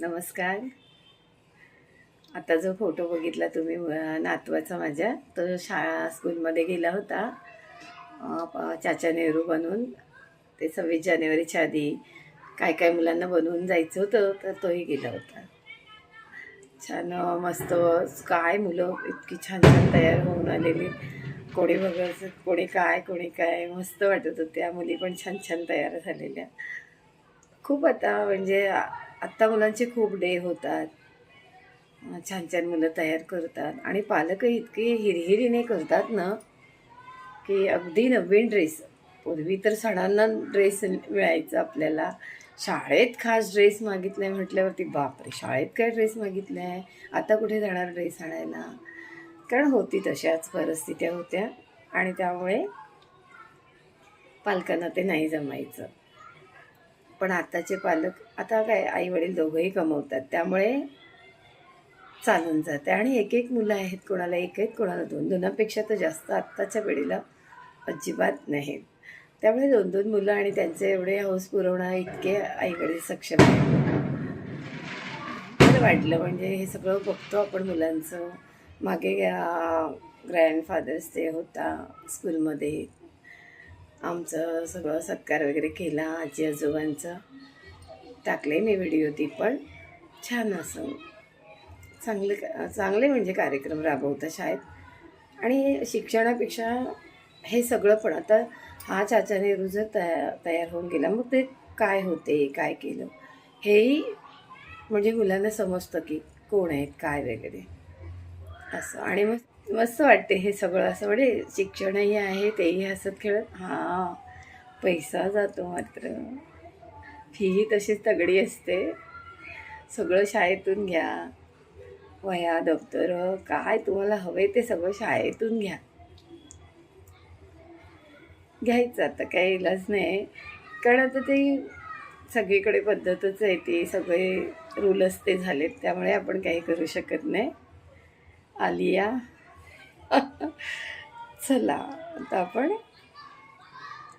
नमस्कार. आता जो फोटो बघितला तुम्ही नातवाचा माझ्या तो शाळा स्कूलमध्ये गेला होता. चाचा नेहरू बनून. ते सव्वीस जानेवारीच्या आधी काय काय मुलांना बनवून जायचं होतं तर तोही गेला होता. छान मस्त काय मुलं इतकी छान छान तयार होऊन आलेली. कोणी बघायचं कोणी काय कोणी काय मस्त वाटत होत्या. मुली पण छान छान तयार झालेल्या. खूप आता म्हणजे आत्ता मुलांचे खूप डे होतात. छान छान मुलं तयार करतात. आणि पालकही इतके हिरहिरीने करतात ना की अगदी नवीन ड्रेस. पूर्वी तर सणांना ड्रेस मिळायचा आपल्याला. शाळेत खास ड्रेस मागितलाय म्हटल्यावरती बापरे शाळेत काय ड्रेस मागितलाय? आता कुठे जाणार ड्रेस आणायला? कारण होती तशाच परिस्थित्या होत्या आणि त्यामुळे पालकांना ते नाही जमायचं. पण आताचे पालक आता काय आई वडील दोघंही कमवतात त्यामुळे चालून जाते. आणि एक एक मुलं आहेत कोणाला एक आहेत कोणाला दोन दोनापेक्षा तर जास्त आत्ताच्या पिढीला अजिबात नाहीत. त्यामुळे दोन दोन मुलं आणि त्यांचे एवढे हौस पुरवणं इतके आईकडे सक्षम आहे बरं वाटलं म्हणजे हे सगळं बघतो आपण मुलांचं. मागे ग्रँडफादर्स डे होता स्कूलमध्ये आमचं सगळं सत्कार वगैरे केला आजी आजोबांचा टाकले मी व्हिडिओ ती पण. छान असं. चांगले चांगले म्हणजे कार्यक्रम राबवतात शाळेत. आणि शिक्षणापेक्षा हे सगळं पण आता हा चाचा रुजत तया तयार होऊन गेला. मग ते काय होते? काय केलं? हेही म्हणजे मुलांना समजतं की कोण आहेत काय वगैरे. असं. आणि मग मस्त वाटते हे सगळं. असं म्हणजे शिक्षणही आहे तेही हसत खेळत. हां. पैसा जातो मात्र. फीही तशीच तगडी असते. सगळं शाळेतून घ्या. वह्या दप्तरं काय तुम्हाला हवे ते सगळं शाळेतून घ्या. घ्यायचं आता काही इलाज नाही. कारण आता ते सगळीकडे पद्धतच आहे ती. सगळे रूलच ते झालेत त्यामुळे आपण काही करू शकत नाही. आलिया. चला आता आपण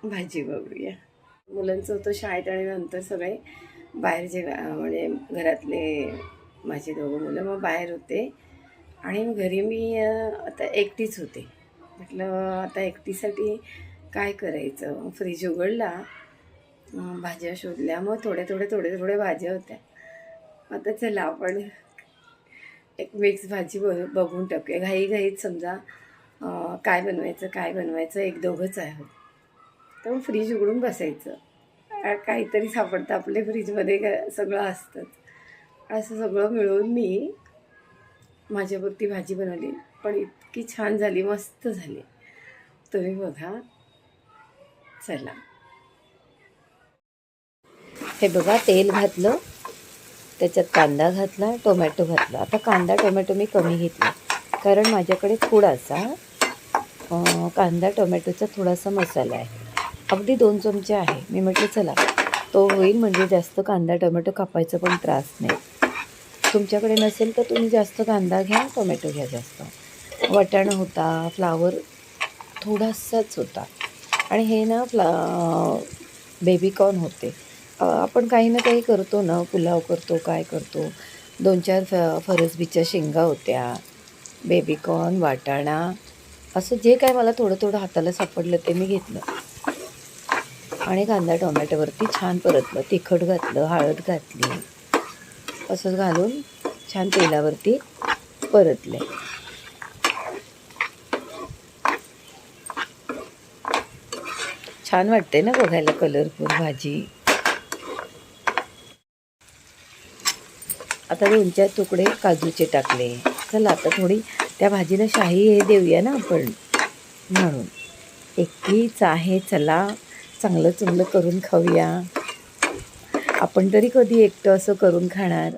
भाजी बघूया. मुलांचं होतं शाळेत आणि नंतर सगळे बाहेरचे गा- म्हणजे घरातले माझे दोघं मुलं मग बाहेर होते. आणि घरी मी आता एकटीच होते. म्हटलं आता एकटीसाठी काय करायचं? फ्रीज उघडला. भाज्या शोधल्या. मग थोड्या थोड्या थोड्या थोड्या भाज्या होत्या. आता चला आपण एक मिक्स भाजी ब बघून टाकूया. घाई घाईत समजा काय बनवायचं काय बनवायचं एक दोघंच आहोत. तर फ्रीज उघडून बसायचं. काहीतरी सापडतं. आपले फ्रीजमध्ये सगळं असतंच असं सगळं मिळून मी माझ्यापुरती भाजी बनवली. पण इतकी छान झाली मस्त झाली. तुम्ही बघा. चला. हे बघा तेल घातलं त्याच्यात कांदा घातला टोमॅटो घातला. आता कांदा टोमॅटो मी कमी घेतला. कारण माझ्याकडे थोडासा कांदा टोमॅटोचा थोडासा मसाला आहे. अगदी दोन चमचे आहे. मी म्हटलं चला तो होईल म्हणजे जास्त कांदा टोमॅटो कापायचा पण त्रास नाही. तुमच्याकडे नसेल तर तुम्ही जास्त कांदा घ्या टोमॅटो घ्या जास्त. वाटाणा होता फ्लावर थोडासाच होता. आणि हे ना फ्ला बेबीकॉर्न होते. आपण काही ना काही करतो ना पुलाव करतो काय करतो दोन चार फ फरसबीच्या शेंगा होत्या बेबीकॉर्न वाटाणा असं जे काय मला थोडं थोडं हाताला सापडलं ते मी घेतलं. आणि कांदा टोमॅटोवरती छान परतलं तिखट घातलं हळद घातली. असं घालून छान तेलावरती परतले. छान वाटते ना बघायला कलरफुल भाजी. आता दोन चार तुकडे काजूचे टाकले. चला आता थोडी त्या भाजीला शाही हे देऊया ना आपण. म्हणून. एकटीच आहे चला. चांगलं चांगलं करून खाऊया. आपण तरी कधी एकटं असं करून खाणार.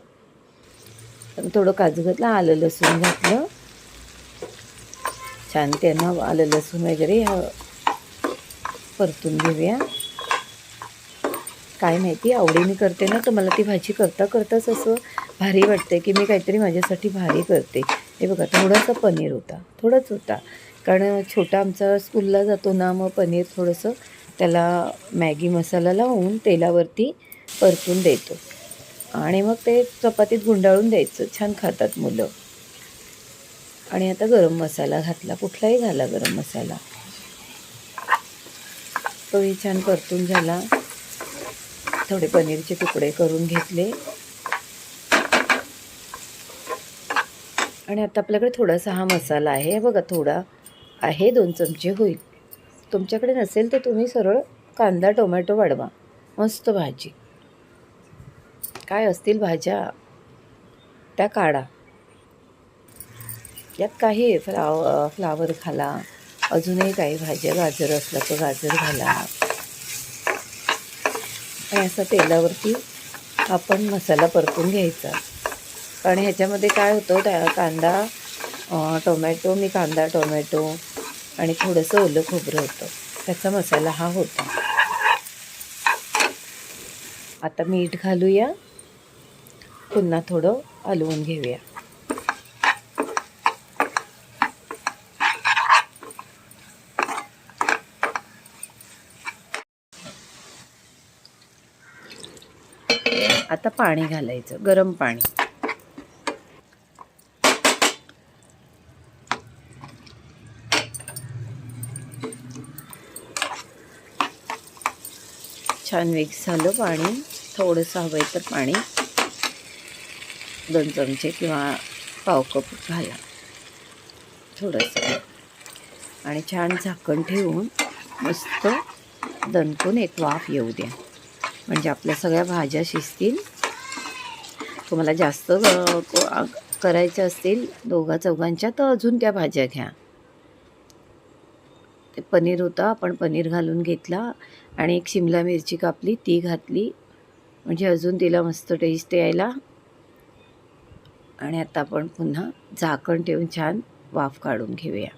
थोडं काजू घातलं आलं लसूण घातलं. छान त्यांना आलं लसूण वगैरे परतून घेऊया. काय माहिती आवडीने करते ना तर मला ती भाजी करता करताच असं भारी वाटते की मी काहीतरी माझ्यासाठी भारी करते. हे बघा थोडासा पनीर होता थोडंच होता. कारण छोटा आमचा स्कूलला जातो ना मग पनीर थोडंसं त्याला मॅगी मसाला लावून तेलावरती परतून देतो. आणि मग ते चपातीत गुंडाळून द्यायचं छान खातात मुलं. आणि आता गरम मसाला घातला कुठलाही घाला गरम मसाला. तोही छान परतून झाला. थोडे पनीरचे तुकडे करून घेतले. आणि आता आपल्याकडे थोडासा हा मसाला आहे. बघा थोडा आहे दोन चमचे होईल. तुमच्याकडे नसेल तर तुम्ही सरळ कांदा टोमॅटो वाढवा. मस्त भाजी. काय असतील भाज्या? त्या काढा. यात काही फ्लाव फ्लावर घाला अजूनही काही भाज्या गाजर असला तर गाजर घाला. आणि असं तेलावरती आपण मसाला परतून घ्यायचा. कारण ह्याच्यामध्ये काय होतं त्या कांदा टोमॅटो मी कांदा टोमॅटो आणि थोडंसं ओलं खोबरं होतं. त्याचा मसाला हा होता. आता मीठ घालूया. पुन्हा थोडं हलवून घेऊया. आता पाणी घालायचं गरम पाणी. छान मिक्स झालं पाणी. थोडंसं हवं आहे तर पाणी. दोन चमचे किंवा पाव कप घाला. थोडंसं. आणि छान झाकण ठेवून मस्त दणकून एक वाफ येऊ द्या. म्हणजे आपल्या सगळ्या भाज्या शिजतील. तुम्हाला जास्त करायच्या असतील दोघा चौघांच्या तर अजून त्या भाज्या घ्या. ते पनीर होतं आपण पनीर घालून घेतला आणि एक शिमला मिरची कापली ती घातली. म्हणजे अजून तिला मस्त टेस्ट यायला. आणि आता आपण पुन्हा झाकण ठेवून छान वाफ काढून घेऊया.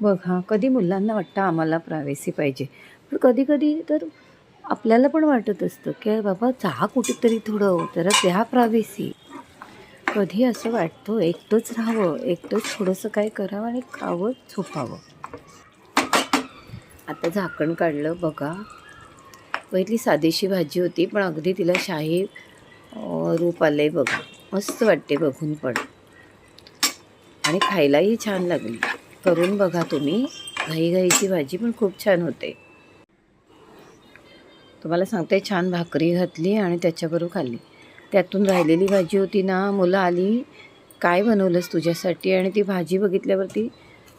बघ कधी मुलांना वाटतं आम्हाला प्रायव्हसी पाहिजे. पण कधी कधी तर आपल्याला पण वाटत असतं की बाबा चहा कुठेतरी थोडं तर त्या प्रावेसी. कधी असं वाटतं एकटंच राहावं एकटंच थोडंसं काय करावं आणि खावं झोपावं. आता झाकण काढलं बघा. पहिली साधीशी भाजी होती पण अगदी तिला शाही रूप आलं आहे बघा. मस्त वाटते बघून पण. आणि खायलाही छान लागली. करून बघा तुम्ही. घाईघाईची भाजी पण खूप छान होते. तुम्हाला सांगते छान भाकरी घातली आणि त्याच्याबरोबर खाल्ली. त्यातून राहिलेली भाजी होती ना मुलं आली काय बनवलंस तुझ्यासाठी? आणि ती भाजी बघितल्यावरती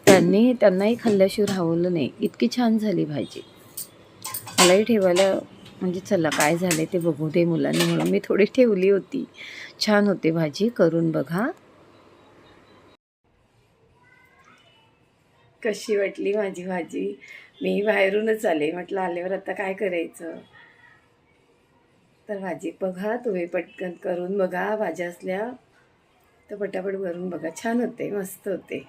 त्यांनी त्यांनाही खाल्ल्याशिवाय राहवलं नाही. इतकी छान झाली भाजी. मलाही ठेवायला म्हणजे चला काय झालं ते बघू दे मुलांनी म्हणून मी थोडी ठेवली होती. छान होते भाजी करून बघा. कशी वाटली माझी भाजी? मी बाहेरूनच आले. म्हटलं आल्यावर आता काय करायचं? तर भाजी बघा तुम्ही पटकन करून बघा भाज्या असल्या तर पटापट भरून बघा. छान होते मस्त होते.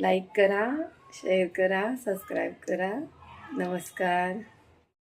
लाईक करा शेअर करा सबस्क्राईब करा. नमस्कार.